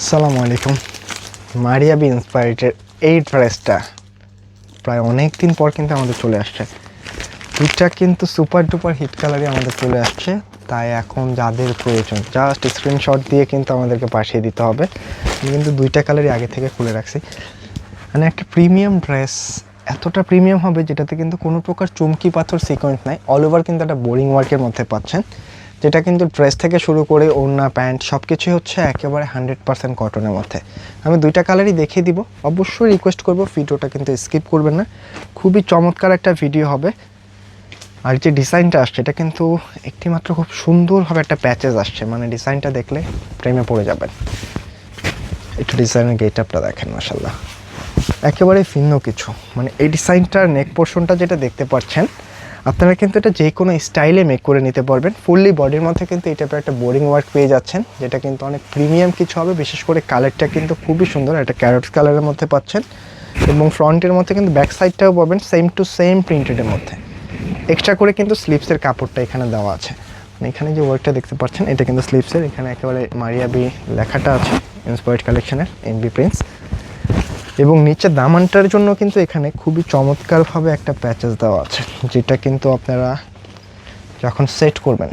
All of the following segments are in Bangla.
আসসালামু আলাইকুম। মারিয়া বি ইন্সপায়ার্ডের এই ড্রেসটা প্রায় অনেক দিন পর কিন্তু আমাদের চলে আসছে। দুইটা কিন্তু সুপার ডুপার হিট কালারই আমাদের চলে আসছে। তাই এখন যাদের প্রয়োজন জাস্ট স্ক্রিনশট দিয়ে কিন্তু আমাদেরকে পাঠিয়ে দিতে হবে। আমি কিন্তু দুইটা কালারই আগে থেকে খুলে রাখছি। মানে একটা প্রিমিয়াম ড্রেস, এতটা প্রিমিয়াম হবে যেটাতে কিন্তু কোনো প্রকার চুমকি পাথর সিকোয়েন্স নাই। অল ওভার কিন্তু একটা বোরিং ওয়ার্কের মধ্যে পাচ্ছেন। যেটা কিন্তু ড্রেস থেকে শুরু করে ওড়না, প্যান্ট সব কিছুই হচ্ছে একেবারে হান্ড্রেড পার্সেন্ট কটনের মধ্যে। আমি দুইটা কালারই দেখিয়ে দিব। অবশ্যই রিকোয়েস্ট করব ভিডিওটা কিন্তু স্কিপ করবেন না। খুবই চমৎকার একটা ভিডিও হবে। আর যে ডিজাইনটা আসছে, এটা কিন্তু একটি মাত্র খুব সুন্দরভাবে একটা প্যাচেস আসছে। মানে ডিজাইনটা দেখলে প্রেমে পড়ে যাবেন। একটু ডিজাইনের গেট আপটা দেখেন মাসাল্লাহ একেবারে ভিন্ন কিছু। মানে এই ডিজাইনটার নেক পোর্শনটা যেটা দেখতে পাচ্ছেন আপনারা কিন্তু এটা যে কোনো স্টাইলে মেক করে নিতে পারবেন। ফুললি বডির মধ্যে কিন্তু এই টাইপের একটা বোরিং ওয়ার্ক পেয়ে যাচ্ছেন, যেটা কিন্তু অনেক প্রিমিয়াম কিছু হবে। বিশেষ করে কালারটা কিন্তু খুবই সুন্দর, একটা ক্যারট কালারের মধ্যে পাচ্ছেন। এবং ফ্রন্টের মধ্যে কিন্তু ব্যাক সাইডটাও পাবেন সেম টু সেম প্রিন্টেডের মধ্যে। এক্সট্রা করে কিন্তু স্লিপসের কাপড়টা এখানে দেওয়া আছে। মানে এখানে যে ওয়ার্কটা দেখতে পাচ্ছেন, এটা কিন্তু স্লিপসের এখানে একেবারে মারিয়াবি লেখাটা আছে ইন্সপায়ার্ড কালেকশনের এমবি প্রিন্স এবং নিচে দামানটার জন্য কিন্তু এখানে খুবই চমৎকারভাবে একটা প্যাচেস দেওয়া আছে, যেটা কিন্তু আপনারা যখন সেট করবেন,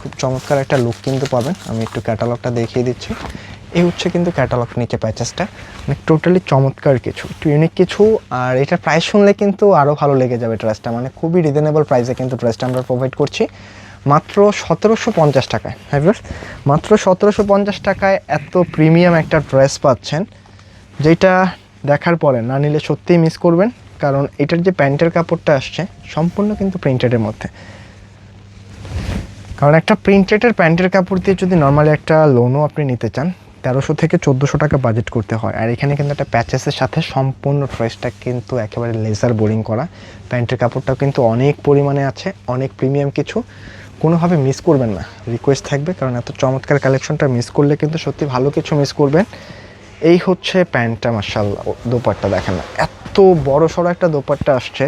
খুব চমৎকার একটা লুক কিন্তু পাবেন। আমি একটু ক্যাটালগটা দেখিয়ে দিচ্ছি। এই হচ্ছে কিন্তু ক্যাটালগ নিচে প্যাচেসটা। মানে টোটালি চমৎকার কিছু, একটু ইউনিক কিছু, আর এটা প্রাইস শুনলে কিন্তু আরও ভালো লেগে যাবে ড্রেসটা মানে খুবই রিজনেবল প্রাইসে কিন্তু ড্রেসটা আমরা প্রোভাইড করছি। মাত্র সতেরোশো পঞ্চাশ টাকায় হ্যাঁ? মাত্র সতেরোশো পঞ্চাশ টাকায় এত প্রিমিয়াম একটা ড্রেস পাচ্ছেন, যেটা দেখার পরে না নিলে সত্যিই মিস করবেন, কারণ এটার যে প্যান্টের কাপড়টা আসছে, সম্পূর্ণ কিন্তু প্রিন্টেডের মধ্যে। কারণ একটা প্রিন্টেডের প্যান্টের কাপড় দিয়ে যদি নর্মালি একটা লোনও আপনি নিতে চান, তেরোশো থেকে চোদ্দোশো টাকা বাজেট করতে হয়। আর এখানে কিন্তু একটা প্যাচেসের সাথে সম্পূর্ণ ড্রেসটা কিন্তু একেবারে লেজার বোরিং করা। প্যান্টের কাপড়টাও কিন্তু অনেক পরিমাণে আছে, অনেক প্রিমিয়াম কিছু। কোনোভাবে মিস করবেন না। রিকোয়েস্ট থাকবে, কারণ এত চমৎকার কালেকশনটা মিস করলে কিন্তু সত্যি ভালো কিছু মিস করবেন। এই হচ্ছে প্যান্টটা মার্শাল্লাহ দোপাট্টা দেখেন না। এত বড় সড়ো একটা দোপাট্টা আসছে,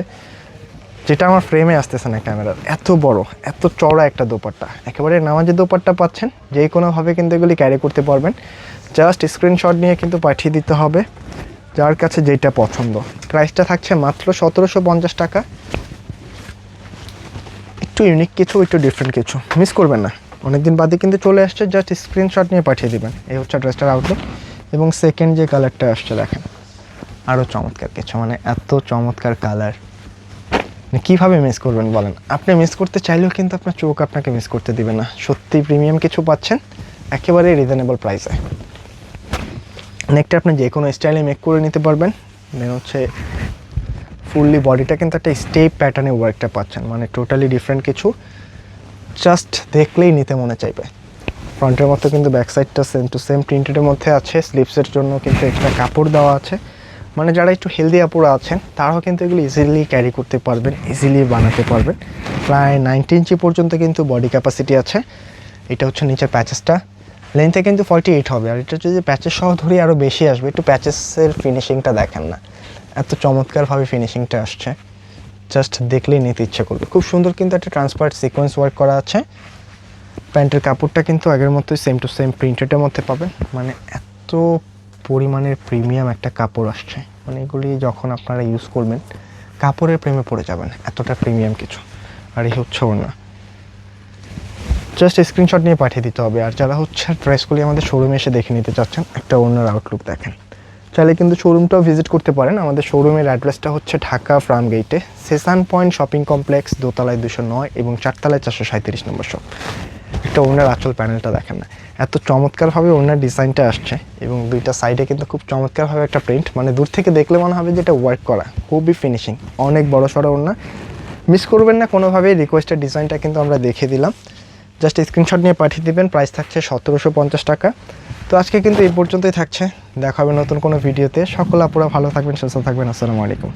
যেটা আমার ফ্রেমে আসতেছে না ক্যামেরার এত বড়, এত চড়া একটা দোপাট্টা। একেবারে নামাজের দোপাট্টা পাচ্ছেন, যে কোনোভাবে কিন্তু এগুলি ক্যারি করতে পারবেন। জাস্ট স্ক্রিনশট নিয়ে কিন্তু পাঠিয়ে দিতে হবে, যার কাছে যেটা পছন্দ। প্রাইসটা থাকছে মাত্র সতেরোশো পঞ্চাশ টাকা। একটু ইউনিক কিছু, একটু ডিফারেন্ট কিছু। মিস করবেন না। অনেকদিন বাদে কিন্তু চলে আসছে জাস্ট স্ক্রিনশট নিয়ে পাঠিয়ে দেবেন। এই হচ্ছে ড্রেসটার আউটলুক এবং সেকেন্ড যে কালারটা আসছে দেখেন আরও চমৎকার কিছু মানে এত চমৎকার কালার কীভাবে মিস করবেন বলেন? আপনি মিস করতে চাইলেও কিন্তু আপনার চোখ আপনাকে মিস করতে দিবে না। সত্যি প্রিমিয়াম কিছু পাচ্ছেন একেবারে রিজনেবল প্রাইসে নেকটা আপনি যে কোনো স্টাইলে মেক করে নিতে পারবেন। দেন হচ্ছে ফুললি বডিটা কিন্তু একটা স্টেপ প্যাটার্নে ওয়ার্কটা পাচ্ছেন। মানে টোটালি ডিফারেন্ট কিছু। জাস্ট দেখলেই নিতে মনে চাইবে। ফ্রন্টের মতো কিন্তু ব্যাক সাইডটা সেম টু সেম প্রিন্টেডের মধ্যে আছে। স্লিপসের জন্য কিন্তু এক্সট্রা কাপড় দেওয়া আছে। মানে যারা একটু হেলদি আপুরা আছেন, তারাও কিন্তু এগুলো ইজিলি ক্যারি করতে পারবেন ইজিলি বানাতে পারবেন। প্রায় নাইনটি ইঞ্চি পর্যন্ত কিন্তু বডি ক্যাপাসিটি আছে। এটা হচ্ছে নিচের প্যাচেসটা লেন্থে কিন্তু ফর্টি এইট হবে। আর এটা যদি প্যাচেস সহ ধরি আরও বেশি আসবে। একটু প্যাচেসের ফিনিশিংটা দেখেন না। এত চমৎকারভাবে ফিনিশিংটা আসছে। জাস্ট দেখলেই নিতে ইচ্ছে করবে। খুব সুন্দর কিন্তু একটা ট্রান্সপার্ট সিকোয়েন্স ওয়ার্ক করা আছে। প্যান্টের কাপড়টা কিন্তু আগের মতোই সেম টু সেম প্রিন্টেডের মধ্যে পাবেন। মানে এত পরিমাণের প্রিমিয়াম একটা কাপড় আসছে। মানে এগুলি যখন আপনারা ইউজ করবেন, কাপড়ের প্রেমে পড়ে যাবেন, এতটা প্রিমিয়াম কিছু। আর এই হচ্ছে ওনা জাস্ট স্ক্রিনশট নিয়ে পাঠিয়ে দিতে হবে। আর যারা হচ্ছে ড্রেসগুলি আমাদের শোরুমে এসে দেখে নিতে চাচ্ছেন, একটা ওনার আউটলুক দেখেন। চাইলে কিন্তু শোরুমটাও ভিজিট করতে পারেন। আমাদের শোরুমের অ্যাড্রেসটা হচ্ছে ঢাকা ফ্রাম গেটে সেসান পয়েন্ট শপিং কমপ্লেক্স দোতলায় দুশো নয় এবং চারতলায় চারশো সাঁত্রিশ নম্বর শপ একটা ওনার আঁচল প্যানেলটা দেখেন না। এত চমৎকারভাবে ওনার ডিজাইনটা আসছে এবং দুইটা সাইডে কিন্তু খুব চমৎকারভাবে একটা প্রিন্ট মানে দূর থেকে দেখলে মনে হবে যে এটা ওয়ার্ক করা, খুবই ফিনিশিং অনেক বড় সড়ো ওনা মিস করবেন না, কোনোভাবেই রিকোয়েস্টের ডিজাইনটা কিন্তু আমরা দেখে দিলাম। জাস্ট স্ক্রিনশট নিয়ে পাঠিয়ে দিবেন প্রাইস থাকছে সতেরোশো পঞ্চাশ টাকা। তো আজকে কিন্তু এই পর্যন্তই থাকছে, দেখা হবে নতুন কোনো ভিডিওতে সকল আপুরা ভালো থাকবেন, সুস্থ থাকবেন, আসসালামু আলাইকুম।